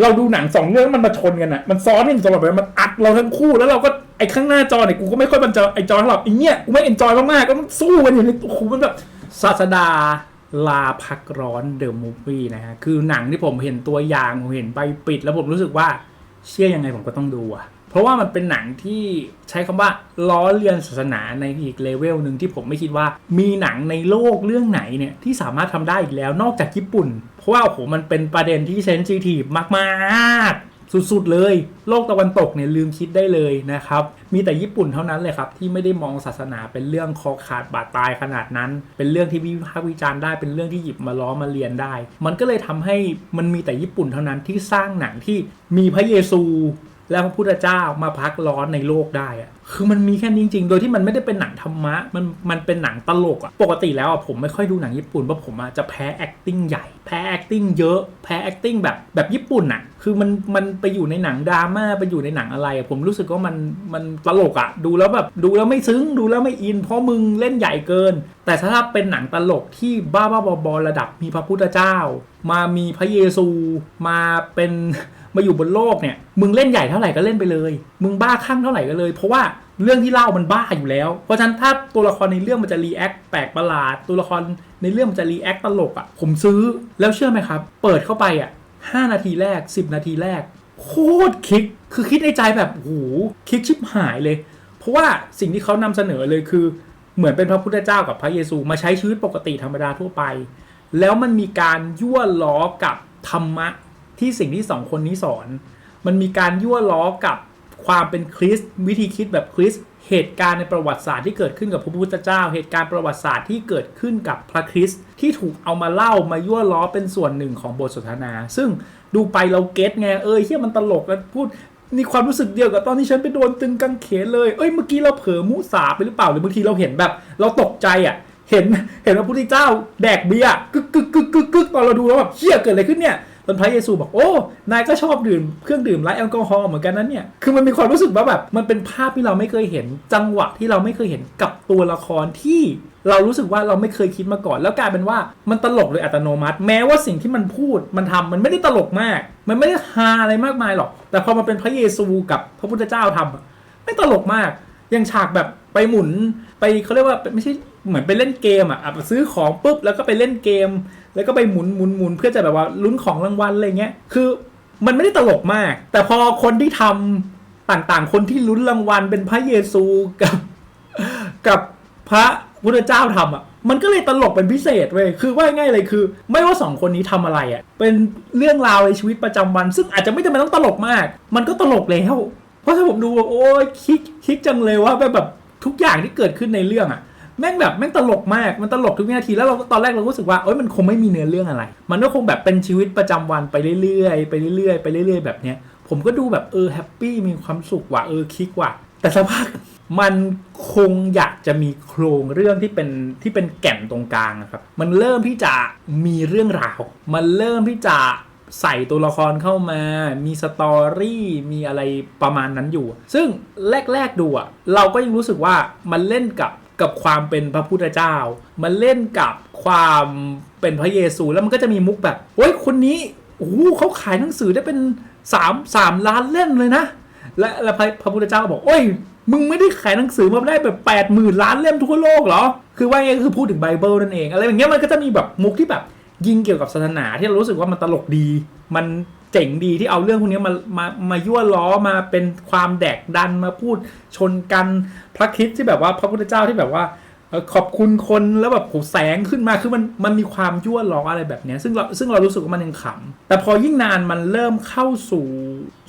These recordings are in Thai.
เราดูหนังสองเรื่องมันมาชนกันอะมันซ้อนกันตลอดเลามันอัดเราทั้งคู่แล้วเราก็ไอ้ข้างหน้าจอเนี่ยกูก็ไม่ค่อยบันจอไอ้จอหรอกไอ้เนี่ยกูไม่เอ็นจอยมากๆก็มันสู้กันอยู่ในโอ้โหมันแบบศาสดาลาพักร้อนเดอะมูฟวี่นะฮะคือหนังที่ผมเห็นตัวอย่างผมเห็นใบปิด แล้วผมรู้สึกว่าเชื่อยังไงผมก็ต้องดูอะ เพราะว่ามันเป็นหนังที่ใช้คำว่าล้อเลียนศาสนาในอีกเลเวลหนึ่งที่ผมไม่คิดว่า มีหนังในโลกเรื่องไหนเนี่ยที่สามารถทำได้อีกแล้วนอกจากญี่ปุ่น เพราะว่าโอ้โหมันเป็นประเด็นที่เซนซิทีฟมากๆ สุดๆเลย โลกตะวันตกเนี่ยลืมคิดได้เลยนะครับ มีแต่ญี่ปุ่นเท่านั้นเลยครับ ที่ไม่ได้มองศาสนาเป็นเรื่องคอขาดบาดตายขนาดนั้น เป็นเรื่องที่วิพากษ์วิจารณ์ได้เป็นเรื่องที่หยิบมาล้อมาเรียนได้ มันก็เลยทำให้มันมีแต่ญี่ปุ่นเท่านั้นที่สร้างหนังที่มีพระเยซู และพระพุทธเจ้ามาพักร้อนในโลกได้อะคือมันมีแค่นี้จริง ๆ โดยที่มันไม่ได้เป็นหนังธรรมะ มันมันเป็นหนังตลกอะปกติแล้วอะผมไม่ค่อยดูหนังญี่ปุ่นเพราะผมอะจะแพ้ acting ใหญ่ แพ้ acting เยอะ แพ้ acting แบบแบบญี่ปุ่นอะคือมันมันไปอยู่ในหนังดราม่าไปอยู่ในหนังอะไรอะผมรู้สึกว่ามันมันตลกอะดูแล้วแบบดูแล้วไม่ซึ้งดูแล้วไม่อิน เพราะมึงเล่นใหญ่เกิน แต่ถ้าเป็นหนังตลกที่บ้าบ้าบอระดับมีพระพุทธเจ้า มามีพระเยซูมาเป็น มาอยู่บนโลกเนี่ย มึงเล่นใหญ่เท่าไหร่ก็เล่นไปเลย มึงบ้าข้างเท่าไหร่ก็เลย เพราะว่าเรื่องที่เล่ามันบ้าอยู่แล้ว เพราะฉะนั้นถ้าตัวละครในเรื่องมันจะรีแอคแปลกประหลาด ตัวละครในเรื่องมันจะรีแอคตลกอะ่ะ ผมซื้อแล้วเชื่อไหมครับ เปิดเข้าไปอะ่ะ5นาทีแรก 10 นาทีแรก โคตรคิกคือคิดในใจแบบโหคลิกชิบหายเลย เพราะว่าสิ่งที่เขานำเสนอเลยคือ เหมือนเป็นพระพุทธเจ้ากับพระเยซูมาใช้ชีวิตปกติธรรมดาทั่วไป แล้วมันมีการยั่วล้อกับธรรมะ ที่สิ่งที่สองคนนี้สอน มันมีการยั่วล้อกับความเป็นคริสวิธีคิดแบบคริสเหตุการณ์ในประวัติศาสตร์ที่เกิดขึ้นกับพระพุทธเจ้า เหตุการณ์ประวัติศาสตร์ที่เกิดขึ้นกับพระคริสต์ที่ถูกเอามาเล่ามายั่วล้อเป็นส่วนหนึ่งของบทสนทนา ซึ่งดูไปเราเก็ตไงเออเฮียมันตลกแล้วพูดนี่ความรู้สึกเดียวกับตอนที่ฉันไปโดนตึงกางเขนเลยเอ้ยเมื่อกี้เราเผลอมุสาไปหรือเปล่าหรือบางทีเราเห็นแบบ เราตกใจอะเห็นเห็นพระพุทธเจ้าแดกเบียร์กึกกึกกึกกึกกึกตอนเราดูแล้วแบบเฮียเกิดอะไรขึ้นเนี่ย ตอนพระเยซูบอกโอ้นายก็ชอบดื่มเครื่องดื่มไร้แอลกอฮอล์เหมือนกันนั้นเนี่ยคือมันมีความรู้สึกว่าแบบมันเป็นภาพที่เราไม่เคยเห็น จังหวะที่เราไม่เคยเห็นกับตัวละครที่เรารู้สึกว่าเราไม่เคยคิดมาก่อน แล้วกลายเป็นว่ามันตลกโดยอัตโนมัติ แม้ว่าสิ่งที่มันพูดมันทำมันไม่ได้ตลกมาก มันไม่ได้ฮาอะไรมากมายหรอก แต่พอมันเป็นพระเยซูกับพระพุทธเจ้าทำอะไม่ตลกมากย่างฉากแบบไปหมุนไปเขาเรียกว่าไม่ใช่เหมือนไปเล่นเกมอะอะซื้อของปุ๊บแล้วก็ไปเล่นเกม แล้วก็ไปหมุนหมุนหมุนเพื่อจะแบบว่าลุ้นของรางวัลอะไรเงี้ย คือมันไม่ได้ตลกมาก แต่พอคนที่ทำต่างๆ คนที่ลุ้นรางวัลเป็นพระเยซูกับ กับพระพุทธเจ้าทำอะ มันก็เลยตลกเป็นพิเศษเว้ย คือว่าง่ายเลยคือ ไม่ว่าสองคนนี้ทำอะไรอะ เป็นเรื่องราวในชีวิตประจำวัน ซึ่งอาจจะไม่จำเป็นต้องตลกมาก มันก็ตลกแล้ว เพราะถ้าผมดูแบบโอ้ยคิดคิดจังเลยว่าแบบทุกอย่างที่เกิดขึ้นในเรื่องอะ แม่งแบบแม่งตลกมากมันตลกทุกวินาทีแล้วเราตอนแรกเราก็รู้สึกว่าเอ้ยมันคงไม่มีเนื้อเรื่องอะไร มันก็คงแบบเป็นชีวิตประจำวันไปเรื่อยๆไปเรื่อยๆไปเรื่อยๆแบบเนี้ยผมก็ดูแบบเออแฮปปี้มีความสุขว่ะเออคิกว่ะแต่สักพักมันคงอยากจะมีโครงเรื่องที่เป็นที่เป็นแก่นตรงกลางอะครับ มันเริ่มที่จะมีเรื่องราว มันเริ่มที่จะใส่ตัวละครเข้ามา มีสตอรี่ มีอะไรประมาณนั้นอยู่ ซึ่งแรก ๆ ดูอะเราก็ยังรู้สึกว่ามันเล่นกับ กับความเป็นพระพุทธเจ้า มันเล่นกับความเป็นพระเยซูแล้วมันก็จะมีมุกแบบโอ้ยคนนี้โอ้เขาขายหนังสือได้เป็น3 3ล้านเล่มเลยนะ และและพระพระพุทธเจ้าก็บอกโอ้ยมึงไม่ได้ขายหนังสือมาได้แบบ8ปดหมื่นล้านเล่มทั่วโลกเหรอ คือว่าไงก็คือพูดถึงไบเบิลนั่นเอง อะไรอย่างเงี้ยมันก็จะมีแบบมุกที่แบบยิงเกี่ยวกับศาสนาที่เรารู้สึกว่ามันตลกดี มัน เจ๋งดีที่เอาเรื่องพวกนี้มามามายั่วล้อมาเป็นความแดกดันมาพูดชนกันพระคริสต์ที่แบบว่าพระพุทธเจ้าที่แบบว่าขอบคุณคนแล้วแบบโหแสงขึ้นมาคือมันมันมีความยั่วล้ออะไรแบบนี้ซึ่งเราซึ่งเรารู้สึกว่ามันยังขำแต่พอยิ่งนานมันเริ่มเข้าสู่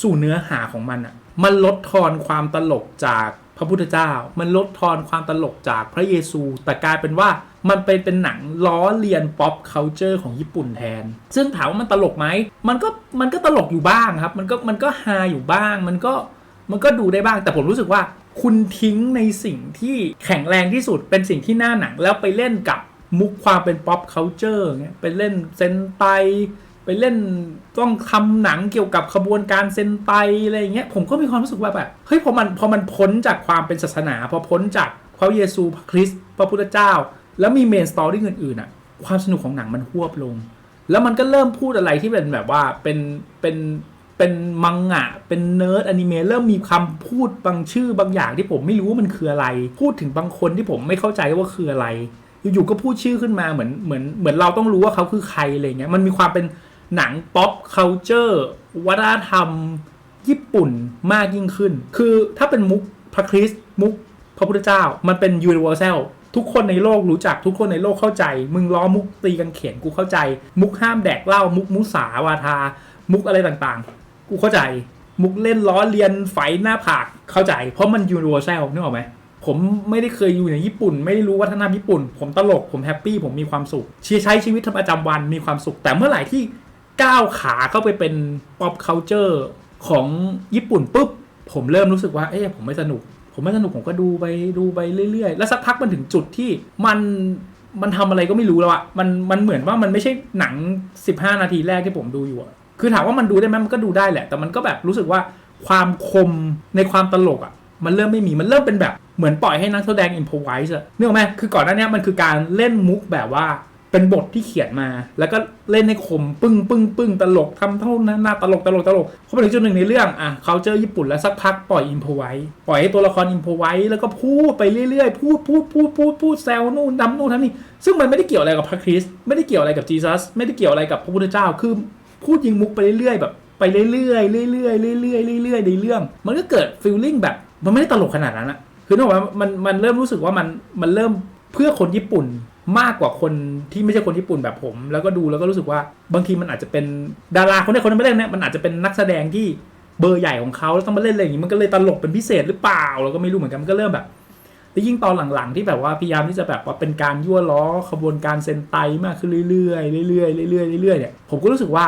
สู่เนื้อหาของมันอะมันลดทอนความตลกจาก พระพุทธเจ้า มันลดทอนความตลกจากพระเยซู แต่กลายเป็นว่ามันเป็นเป็นหนังล้อเลียนป๊อปเคานเจอร์ของญี่ปุ่นแทน ซึ่งถามว่ามันตลกไหมมันก็มันก็ตลกอยู่บ้างครับ มันก็มันก็ฮาอยู่บ้าง มันก็มันก็ดูได้บ้าง แต่ผมรู้สึกว่าคุณทิ้งในสิ่งที่แข็งแรงที่สุดเป็นสิ่งที่หน้าหนังแล้วไปเล่นกับมุกความเป็น pop culture เงี้ยไปเล่นเซนไต ไปเล่นต้องทำหนังเกี่ยวกับขบวนการเซนไตอะไรอย่างเงี้ยผมก็มีความรู้สึกว่าแบบเฮ้ยพอมันพอมันพ้นจากความเป็นศาสนา พอพ้นจากพระเยซูพระคริสต์พระพุทธเจ้า แล้วมีเมนสตอรี่อื่นๆอะความสนุกของหนังมันหวบลง แล้วมันก็เริ่มพูดอะไรที่เป็นแบบว่าเป็นเป็นเป็นมังงะ เป็นเนิร์ดอนิเมะเริ่มมีคำพูดบางชื่อบางอย่างที่ผมไม่รู้ว่ามันคืออะไร พูดถึงบางคนที่ผมไม่เข้าใจว่าคืออะไร อยู่ๆก็พูดชื่อขึ้นมาเหมือนเหมือนเหมือนเราต้องรู้ว่าเขาคือใครอะไรเงี้ยมันมีความเป็น หนังป๊อปเคาเจอร์วัฒนธรรมญี่ปุ่นมากยิ่งขึ้น คือถ้าเป็นมุกพระคริสต์มุกพระพุทธเจ้า มันเป็น universal ทุกคนในโลกรู้จักทุกคนในโลกเข้าใจ มึงล้อมุกตีกันเขียนกูเข้าใจ มุกห้ามแดกเหล้ามุกมุสาวาทา มุกอะไรต่างๆ กูเข้าใจ มุกเล่นล้อเลียนไฟหน้าผากเข้าใจ เพราะมัน universal นึกออกไหมผมไม่ได้เคยอยู่ในญี่ปุ่น ไม่ได้รู้วัฒนธรรมญี่ปุ่น ผมตลกผมแฮปปี้ผมมีความสุขใช้ชีวิตประจำวันมีความสุข แต่เมื่อไหร่ที่ ก้าวขาเข้าไปเป็น pop culture ของญี่ปุ่นปุ๊บ ผมเริ่มรู้สึกว่า เอ๊ะผมไม่สนุก ผมไม่สนุกผมก็ดูไปดูไปเรื่อยๆ แล้วสักพักมันถึงจุดที่มันมันทำอะไรก็ไม่รู้แล้วอะมันมันเหมือนว่ามันไม่ใช่หนัง 15 นาทีแรกที่ผมดูอยู่อะคือถามว่ามันดูได้ไหมมันก็ดูได้แหละ แต่มันก็แบบรู้สึกว่าความคมในความตลกอะมันเริ่มไม่มี มันเริ่มเป็นแบบเหมือนปล่อยให้นักแสดงอินพ o ไวส์อะนึกออกไหมคือก่อนหน้านี้มันคือการเล่นมุกแบบว่า เป็นบทที่เขียนมา แล้วก็เล่นให้คมปึ้งปึ้งปึ้งตลกทำเท่านั้นหน้าตลกตลกตลกพอไปถึงจุดหนึ่งในเรื่องอะเขาเจอญี่ปุ่นแล้วสักพักปล่อยอินพไว้ปล่อยให้ตัวละครอินพไว้แล้วก็พูดไปเรื่อยๆ พูดพูดพูดพูดพูดแซวนู่นดำนู่นทำนี่ซึ่งมันไม่ได้เกี่ยวอะไรกับพระคริสต์ไม่ได้เกี่ยวอะไรกับจีซัสไม่ได้เกี่ยวอะไรกับพระพุทธเจ้าคือพูดยิงมุกไปเรื่อยๆแบบไปเรื่อยๆเรื่อยๆเรื่อยๆเรื่อยๆในเรื่อง มันก็เกิดฟีลลิ่งแบบมันไม่ได้ตลกขนาดนั้นอะคือนึกว่ามันมันเริ่มรู้สึกว่ามันมันเริ่มเพื่อคนญี่ปุ่น มากกว่าคนที่ไม่ใช่คนญี่ปุ่นแบบผม แล้วก็ดูแล้วก็รู้สึกว่าบางทีมันอาจจะเป็นดาราคนใดคนหนึงไม่เล่นเนี่ยมันอาจจะเป็นนักแสดงที่เบอร์ใหญ่ของเขาแล้วต้องมาเล่นอะไรอย่างนี้มันก็เลยตลกเป็นพิเศษหรือเปล่าเราก็ไม่รู้เหมือนกันมันก็เริ่มแบบแล้วยิ่งตอนหลังๆที่แบบว่าพยายามที่จะแบบว่าเป็นการยั่วล้อขบวนการเซนไตมากขึ้นเรื่อยๆเรื่อยๆเรื่อยๆเรื่อยๆเนี่ยผมก็รู้สึกว่า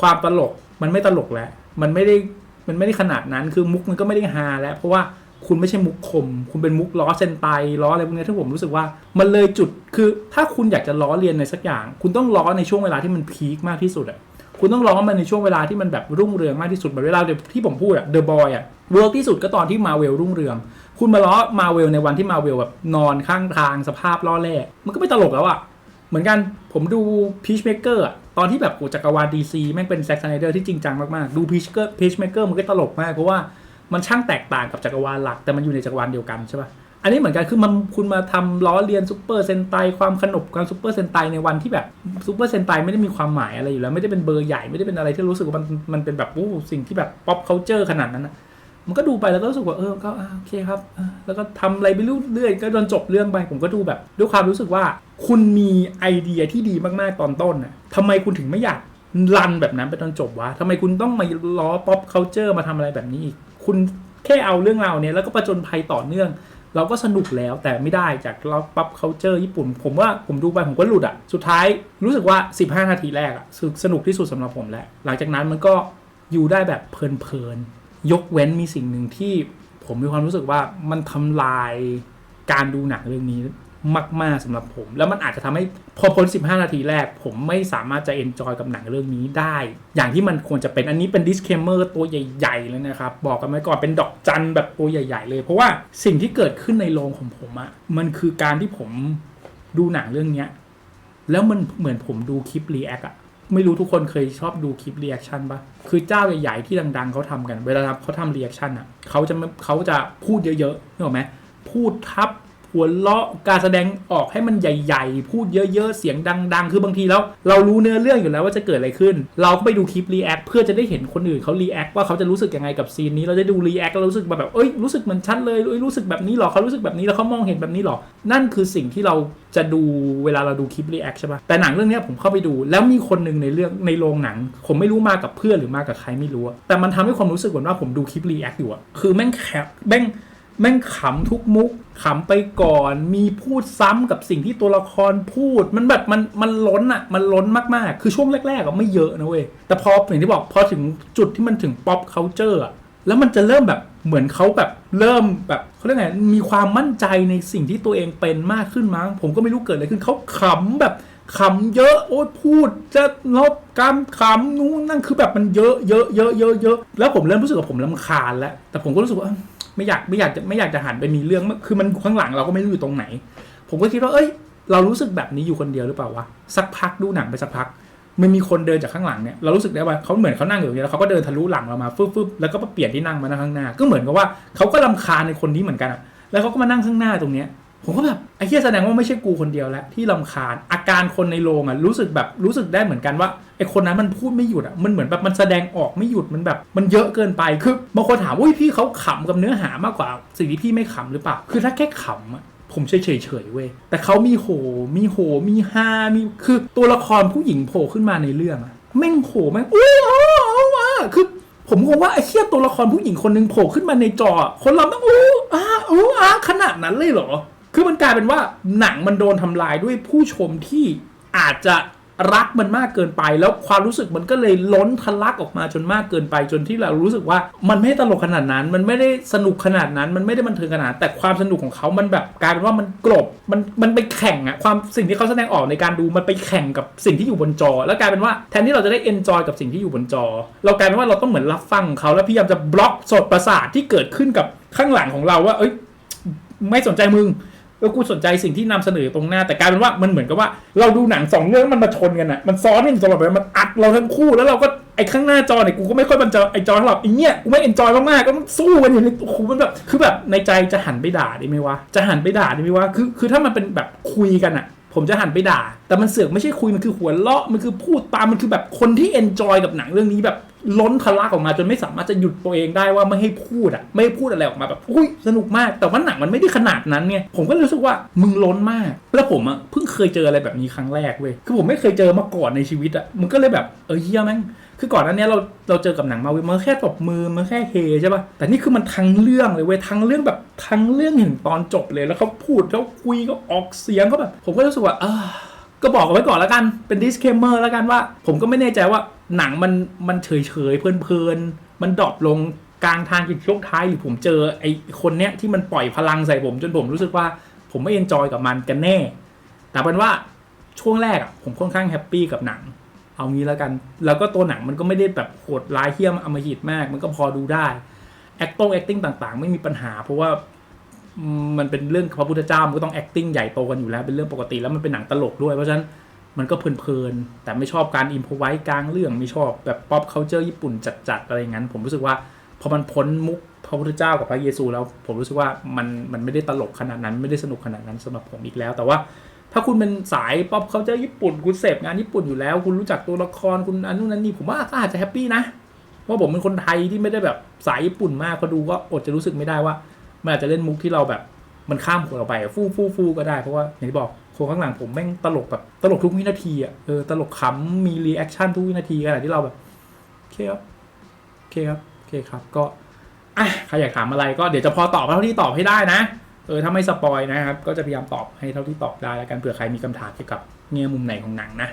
ความตลกมันไม่ตลกแล้วมันไม่ได้มันไม่ได้ขนาดนั้นคือมุกมันก็ไม่ได้ฮาแล้วเพราะว่า คุณไม่ใช่มุกคม คุณเป็นมุกล้อเซนไตล้ออะไรพวกนี้ที่ผมรู้สึกว่า มันเลยจุดคือถ้าคุณอยากจะล้อเลียนในสักอย่าง คุณต้องล้อในช่วงเวลาที่มันพีคมากที่สุดอะคุณต้องล้อมันในช่วงเวลาที่มันแบบรุ่งเรืองมากที่สุดเหมือนเวลาที่ผมพูดอะเดอะบอยอะเวิร์กที่สุดก็ตอนที่มาเวลรุ่งเรือง คุณมาล้อมาเวลในวันที่มาเวลแบบนอนข้างทางสภาพล่อแร่มันก็ไม่ตลกแล้วอะเหมือนกันผมดูพีชเมเกอร์ตอนที่แบบโอจักรวาลดีซีแม่งเป็นแซ็กซ์ไนเดอร์ที่จริงจังมากๆดูพีชเกอร์พีชเมเกอร์มันก็ตลกมากเพราะว่า มันช่างแตกต่างกับจักรวาลหลัก แต่มันอยู่ในจักรวาลเดียวกันใช่ปะอันนี้เหมือนกันคือมันคุณมาทำล้อเลียนซูเปอร์เซนไตความขนบความซูเปอร์เซนไตในวันที่แบบซูเปอร์เซนไตไม่ได้มีความหมายอะไรอยู่แล้ว ไม่ได้เป็นเบอร์ใหญ่ไม่ได้เป็นอะไรที่รู้สึกว่ามันมันเป็นแบบโอ้สิ่งที่แบบป๊อปเคานเจอร์ขนาดนั้นนะมันก็ดูไปแล้วก็รู้สึกว่าเออก็อ่าโอเคครับ แล้วก็ทำอะไรไปเรื่อยๆก็จนจบเรื่องไปผมก็ดูแบบ ด้วยความรู้สึกว่า คุณมีไอเดียที่ดีมากๆตอนต้นน่ะทำไมคุณถึงไม่อยากรันแบบนั้นไปจนจบวะทำไมคุณต้องมาล้อป๊อปเคาเจอร์มาทำอะไรแบบนี้อีก คุณแค่เอาเรื่องราวเนี้ยแล้วก็ประจนภัยต่อเนื่อง เราก็สนุกแล้วแต่ไม่ได้จากเราป๊อปเคาเจอร์ญี่ปุ่น ผมว่าผมดูไปผมก็หลุดอะ สุดท้ายรู้สึกว่า 15 นาทีแรกอะสนุกสนุกที่สุดสำหรับผมแหละหลังจากนั้นมันก็อยู่ได้แบบเพลินๆยกเว้นมีสิ่งหนึ่งที่ผมมีความรู้สึกว่ามันทำลายการดูหนังเรื่องนี้ มาก ๆสำหรับผม แล้วมันอาจจะทำให้พอพ้น 15 นาทีแรก ผมไม่สามารถจะเอนจอยกับหนังเรื่องนี้ได้ อย่างที่มันควรจะเป็นอันนี้เป็น disclaimer ตัวใหญ่ ๆ เลยนะครับ บอกกันไว้ก่อนเป็นดอกจันแบบตัวใหญ่ ๆ เลย เพราะว่าสิ่งที่เกิดขึ้นในโรงของผมอะมันคือการที่ผมดูหนังเรื่องเนี้ยแล้วมันเหมือนผมดูคลิปรีแอคอะไม่รู้ทุกคนเคยชอบดูคลิปรีแอคชั่นปะคือเจ้าใหญ่ๆที่ดัง ๆเขาทำกัน เวลาเขาทำรีแอคชั่นอะเขาจะเขาจะพูดเยอะๆนึกออกไหมพูดทับ หัวเราะการแสดงออกให้มันใหญ่ๆ พูดเยอะๆ เสียงดัง ๆ คือบางทีแล้ว เรารู้เนื้อเรื่องอยู่แล้วว่าจะเกิดอะไรขึ้น เราก็ไปดูคลิปรีแอคเพื่อจะได้เห็นคนอื่นเขารีแอคว่าเขาจะรู้สึกยังไงกับซีนนี้ เราจะดูรีแอคแล้วรู้สึกแบบเอ้ยรู้สึกเหมือนฉันเลยเอ้ยรู้สึกแบบนี้หรอเขารู้สึกแบบนี้แล้วเขามองเห็นแบบนี้หรอ นั่นคือสิ่งที่เราจะดูเวลาเราดูคลิปรีแอคใช่ปะแต่หนังเรื่องนี้ผมเข้าไปดู แล้วมีคนหนึ่งในเรื่องในโรงหนัง ผมไม่รู้มากับเพื่อนหรือมากับใครไม่รู้แต่มันทำให้ความรู้สึกเหมือนว่าผมดูคลิปรีแอคอยู่อะคือแม่งแคบแม่ง แม่งขำทุกมุกขำไปก่อน มีพูดซ้ำกับสิ่งที่ตัวละครพูด มันแบบมันมันล้นอะมันล้นมากๆ คือช่วงแรกๆอะไม่เยอะนะเว้ย แต่พออย่างที่บอกพอถึงจุดที่มันถึง pop culture อะแล้วมันจะเริ่มแบบเหมือนเขาแบบเริ่มแบบเขาเรียกไงมีความมั่นใจในสิ่งที่ตัวเองเป็นมากขึ้นมั้ง ผมก็ไม่รู้เกิดอะไรขึ้นเขาขำแบบขำเยอะโอ้ยพูดจะลบกำขำนู้นนั่นคือแบบมันเยอะเยอะเยอะเยอะเยอะแล้วผมเริ่มรู้สึกว่าผมลำคาญแล้วแต่ผมก็รู้สึกว่า ไม่อยากไม่อยากจะไม่อยากจะหันไปมีเรื่องคือมันข้างหลังเราก็ไม่รู้อยู่ตรงไหน ผมก็คิดว่าเอ้ย เรารู้สึกแบบนี้อยู่คนเดียวหรือเปล่าวะสักพักดูหนังไปสักพักมันมีคนเดินจากข้างหลังเนี่ยเรารู้สึกได้ว่าเขาเหมือนเขานั่งอยู่อย่างนี้แล้วเขาก็เดินทะลุหลังเรามาฟึบฟึบแล้วก็มาเปลี่ยนที่นั่งมานั่งข้างหน้า ก็เหมือนกับว่าเขาก็ลำคาญในคนนี้เหมือนกันอะแล้วเขาก็มานั่งข้างหน้าตรงเนี้ย ผมก็แบบไอ้เหี้ยแสดงว่าไม่ใช่กูคนเดียวแล้วที่ลำคาญอาการคนในโรงอะรู้สึกแบบรู้สึกได้เหมือนกันว่าไอ้คนนั้นมันพูดไม่หยุดอะมันเหมือนแบบมันแสดงออกไม่หยุดมันแบบ มันเยอะเกินไปคือบางคนถามว่าอุ๊ยพี่เขาขำกับเนื้อหามากกว่าสิ่งที่พี่ไม่ขำหรือเปล่าคือถ้าแค่ขำอะผมเฉยเฉยเว้ย แต่เขามีโห มีโห มีฮา มีคือตัวละครผู้หญิงโผล่ขึ้นมาในเรื่องอะแม่งโหแม่งอุ้ยอ๋ออ๋อคือ ผมงงว่าไอ้เชี่ยตัวละครผู้หญิงคนหนึ่งโผล่ขึ้นมาในจอ คนเราต้องอู้อ้าอู้อ้าขนาดนั้นเลยเหรอ คือมันกลายเป็นว่าหนังมันโดนทำลายด้วยผู้ชมที่อาจจะรักมันมากเกินไป แล้วความรู้สึกมันก็เลยล้นทะลักออกมาจนมากเกินไป จนที่เรารู้สึกว่ามันไม่ตลกขนาดนั้น มันไม่ได้สนุกขนาดนั้น มันไม่ได้บันเทิงขนาดแต่ความสนุกของเขามันแบบกลายเป็นว่ามันกลบมันมันไปแข่งอะความสิ่งที่เขาแสดงออกในการดูมันไปแข่งกับสิ่งที่อยู่บนจอ แล้วกลายเป็นว่าแทนที่เราจะได้เอนจอยกับสิ่งที่อยู่บนจอ เรากลายเป็นว่าเราต้องเหมือนรับฟังเขาแล้วพยายามจะบล็อกสดประสาทที่เกิดขึ้นกับข้างหลังของเราว่า เอ้ย ไม่สนใจมึง แล้วกูสนใจสิ่งที่นำเสนอตรงหน้าแต่กลายเป็นว่ามันเหมือนกับว่า เราดูหนังสองเรื่องมันมาชนกันอะมันซ้อนกันตลอดไปมันอัดเราทั้งคู่แล้วเราก็ไอ้ข้างหน้าจอเนี่ยกูก็ไม่ค่อยบรรจอไอ้จอเท่าไหร่ไอ้เนี้ยกูไม่เอนจอยมากๆก็สู้กันอยู่ในโอ้โหมันแบบคือแบบในใจจะหันไปด่าได้ไหมวะจะหันไปด่าได้ไหมวะคือคือถ้ามันเป็นแบบคุยกันอะ ผมจะหันไปด่า แต่มันเสือกไม่ใช่คุยมันคือหัวเราะมันคือพูดตามมันคือแบบคนที่เอนจอยกับหนังเรื่องนี้แบบล้นทะลักออกมาจนไม่สามารถจะหยุดตัวเองได้ว่าไม่ให้พูดอะไม่ให้พูดอะไรออกมาแบบอุ้ยสนุกมาก แต่ว่าหนังมันไม่ได้ขนาดนั้นเนี่ยผมก็รู้สึกว่ามึงล้นมาก แล้วผมอะเพิ่งเคยเจออะไรแบบนี้ครั้งแรกเว้ยคือผมไม่เคยเจอมาก่อนในชีวิตอะมันก็เลยแบบเออเฮียแม่ง คือก่อนหน้านี้เราเราเจอกับหนังมาว้ยมันแค่ตบมือมันแค่เฮใช่ป่ะแต่นี่คือมันทั้งเรื่องเลยเว้ยทั้งเรื่องแบบทั้งเรื่องเห็นตอนจบเลยแล้วเขาพูดเขาคุยก็ออกเสียงเขาแบบผมก็รู้สึกว่าเออก็บอกเอาไว้ก่อนแล้วกันเป็น disclaimer แล้วกันว่า ผมก็ไม่แน่ใจว่าหนังมันมันเฉยเฉยๆเพลินๆมันดรอปลงกลางทางจุดช่วงท้ายหรือผมเจอไอ้คนเนี้ยที่มันปล่อยพลังใส่ผมจนผมรู้สึกว่าผมไม่เอนจอยกับมันกันแน่ แต่เป็นว่าช่วงแรกอะผมค่อนข้างแฮปปี้กับหนัง เอางี้แล้วกัน แล้วก็ตัวหนังมันก็ไม่ได้แบบโหดร้ายเหี้ยมอมหิตมาก มันก็พอดูได้ acting acting ต่างๆ ไม่มีปัญหา เพราะว่ามันเป็นเรื่องพระพุทธเจ้ามันก็ต้อง acting ใหญ่โตกันอยู่แล้วเป็นเรื่องปกติแล้วมันเป็นหนังตลกด้วย เพราะฉะนั้นมันก็เพลินๆแต่ไม่ชอบการอิมพอไว้กลางเรื่องไม่ชอบแบบ pop culture ญี่ปุ่นจัดๆอะไรอย่างนั้น ผมรู้สึกว่าพอมันพ้นมุกพระพุทธเจ้ากับพระเยซูแล้ว ผมรู้สึกว่ามันมันไม่ได้ตลกขนาดนั้นไม่ได้สนุกขนาดนั้นสำหรับผมอีกแล้ว แต่ว่า ถ้าคุณเป็นสายป๊อปเขาเจอญี่ปุ่นคุณเสพงานญี่ปุ่นอยู่แล้ว คุณรู้จักตัวละครคุณอันนู้นอันนี้ผมว่าก็อาจจะแฮปปี้นะเพราะผมเป็นคนไทยที่ไม่ได้แบบสายญี่ปุ่นมากพอดูก็อดจะรู้สึกไม่ได้ว่ามันอาจจะเล่นมุกที่เราแบบมันข้ามหัวเราไปฟู่ฟู่ฟู่ก็ได้เพราะว่าอย่างที่บอกคนข้างหลังผมแม่งตลกแบบตลกทุกวินาทีอะเออตลกขำมีรีแอคชั่นทุกวินาทีขณะที่เราแบบโอเคครับโอเคครับโอเคครับก็อะใครอยากถามอะไรก็เดี๋ยวจะพอตอบเท่าที่ตอบให้ได้นะ เออถ้าไม่สปอยนะครับ ก็จะพยายามตอบให้เท่าที่ตอบได้แล้วกันเผื่อใครมีคำถามเกี่ยวกับแง่มุมไหนของหนังนะ